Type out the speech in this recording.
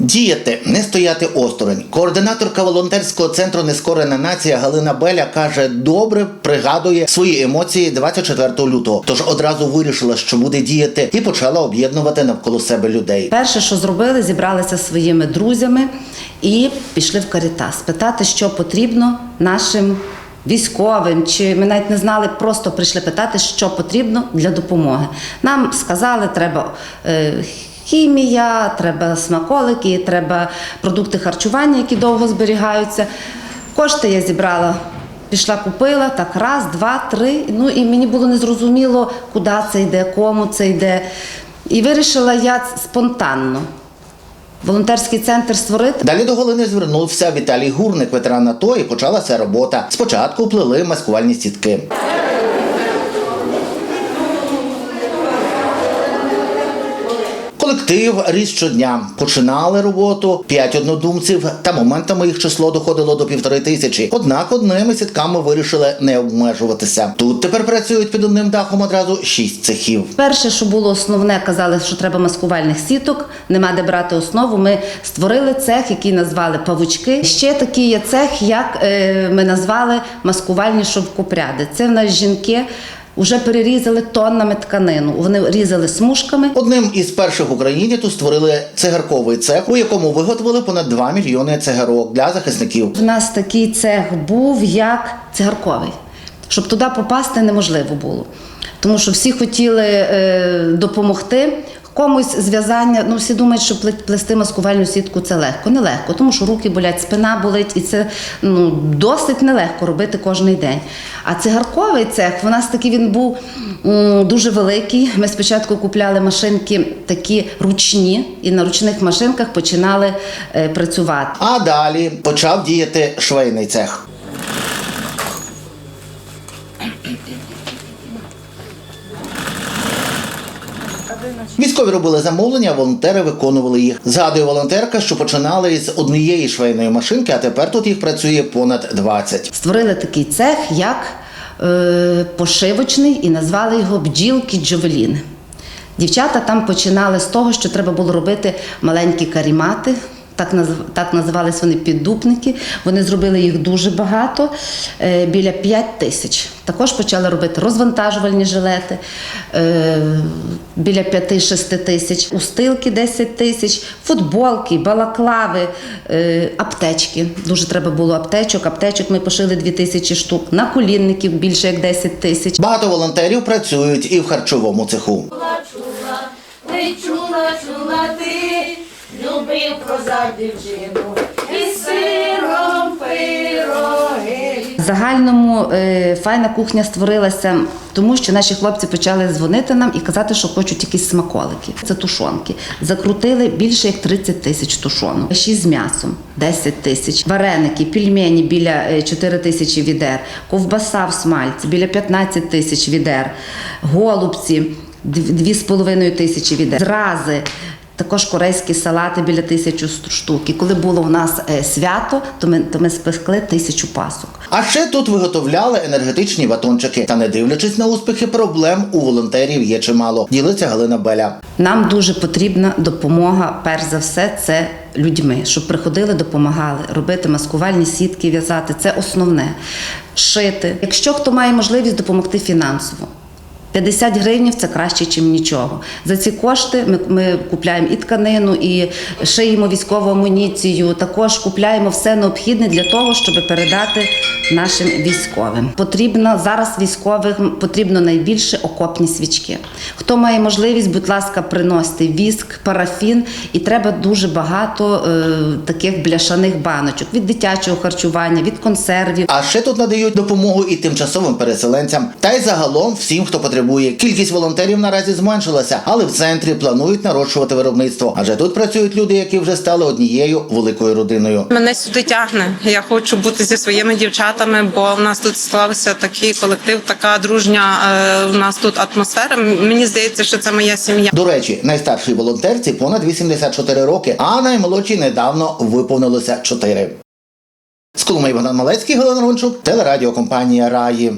Діяти, не стояти осторонь. Координаторка волонтерського центру Нескорена нація Галина Беля каже, добре пригадує свої емоції 24 лютого. Тож одразу вирішила, що буде діяти, і почала об'єднувати навколо себе людей. Перше, що зробили, зібралися зі своїми друзями і пішли в Карітас питати, що потрібно нашим військовим. Чи ми навіть не знали, просто прийшли питати, що потрібно для допомоги. Нам сказали, треба. Хімія, треба смаколики, треба продукти харчування, які довго зберігаються. Кошти я зібрала, пішла, купила так раз, два, три. Ну і мені було незрозуміло, куди це йде, кому це йде. І вирішила я спонтанно волонтерський центр створити. Далі до Галини звернувся Віталій Гурник, ветеран АТО, і почалася робота. Спочатку плели маскувальні сітки. Колектив ріс щодня. Починали роботу п'ять однодумців, та моментами їх число доходило до півтори тисячі. Однак одними сітками вирішили не обмежуватися. Тут тепер працюють під одним дахом одразу шість цехів. Перше, що було основне, казали, що треба маскувальних сіток, нема де брати основу. Ми створили цех, який назвали павучки. Ще такий є цех, як е, ми назвали маскувальні шовкопряди. Це в нас жінки. Вже перерізали тоннами тканину. Вони різали смужками. Одним із перших в Україні тут створили цигарковий цех, у якому виготовили понад 2 мільйони цигарок для захисників. В нас такий цех був як цигарковий. Щоб туди попасти неможливо було. Тому що всі хотіли е, допомогти. Комусь зв'язання, ну всі думають, що пле- плести маскувальну сітку це легко. Нелегко, тому що руки болять, спина болить, і це ну, досить нелегко робити кожен день. А цигарковий цех, в нас такий він був м, дуже великий. Ми спочатку купляли машинки такі ручні, і на ручних машинках починали е, працювати. А далі почав діяти швейний цех. Військові робили замовлення, волонтери виконували їх. Згадує волонтерка, що починали із однієї швейної машинки, а тепер тут їх працює понад 20. Створили такий цех, як е, пошивочний, і назвали його бджілки Джовеліни. Дівчата там починали з того, що треба було робити маленькі карімати. Так, так називались вони піддупники. Вони зробили їх дуже багато, е, біля 5 тисяч. Також почали робити розвантажувальні жилети е, біля 5-6 тисяч, устилки 10 тисяч, футболки, балаклави, е, аптечки. Дуже треба було аптечок. Аптечок ми пошили 2 тисячі штук, наколінників більше як 10 тисяч. Багато волонтерів працюють і в харчовому цеху. чула, чула, не чула, чула ти, любив козак дівчину, і сиром загальному е, файна кухня створилася, тому що наші хлопці почали дзвонити нам і казати, що хочуть якісь смаколики. Це тушонки. Закрутили більше як 30 тисяч тушонок. Шість з м'ясом, 10 тисяч. Вареники, пельмені біля е, 4 тисячі відер, ковбаса в смальці біля 15 тисяч відер, голубці дв- 2,5 тисячі відер, зрази. Також корейські салати біля тисячі штук. І коли було у нас е, свято, то ми, то ми спекли тисячу пасок. А ще тут виготовляли енергетичні батончики. Та не дивлячись на успіхи, проблем у волонтерів є чимало. Ділиться Галина Беля. Нам дуже потрібна допомога. Перш за все, це людьми, щоб приходили, допомагали робити маскувальні сітки, в'язати. Це основне. Шити. Якщо хто має можливість допомогти фінансово. 50 гривнів це краще, ніж нічого. За ці кошти ми, ми купляємо і тканину, і шиємо військову амуніцію. Також купляємо все необхідне для того, щоб передати нашим військовим. Потрібно зараз військовим потрібно найбільше окопні свічки. Хто має можливість, будь ласка, приносити віск, парафін, і треба дуже багато е, таких бляшаних баночок від дитячого харчування, від консервів. А ще тут надають допомогу і тимчасовим переселенцям, та й загалом всім, хто потребує. Кількість волонтерів наразі зменшилася, але в центрі планують нарощувати виробництво. Адже тут працюють люди, які вже стали однією великою родиною. Мене сюди тягне. Я хочу бути зі своїми дівчатами, бо в нас тут склався такий колектив, така дружня. е, У нас тут атмосфера. Мені здається, що це моя сім'я. До речі, найстаршій волонтерці понад 84 роки, а наймолодшій недавно виповнилося 4. З Коломиї Богдан Малецький, Галина Рунчук, телерадіокомпанія Раї.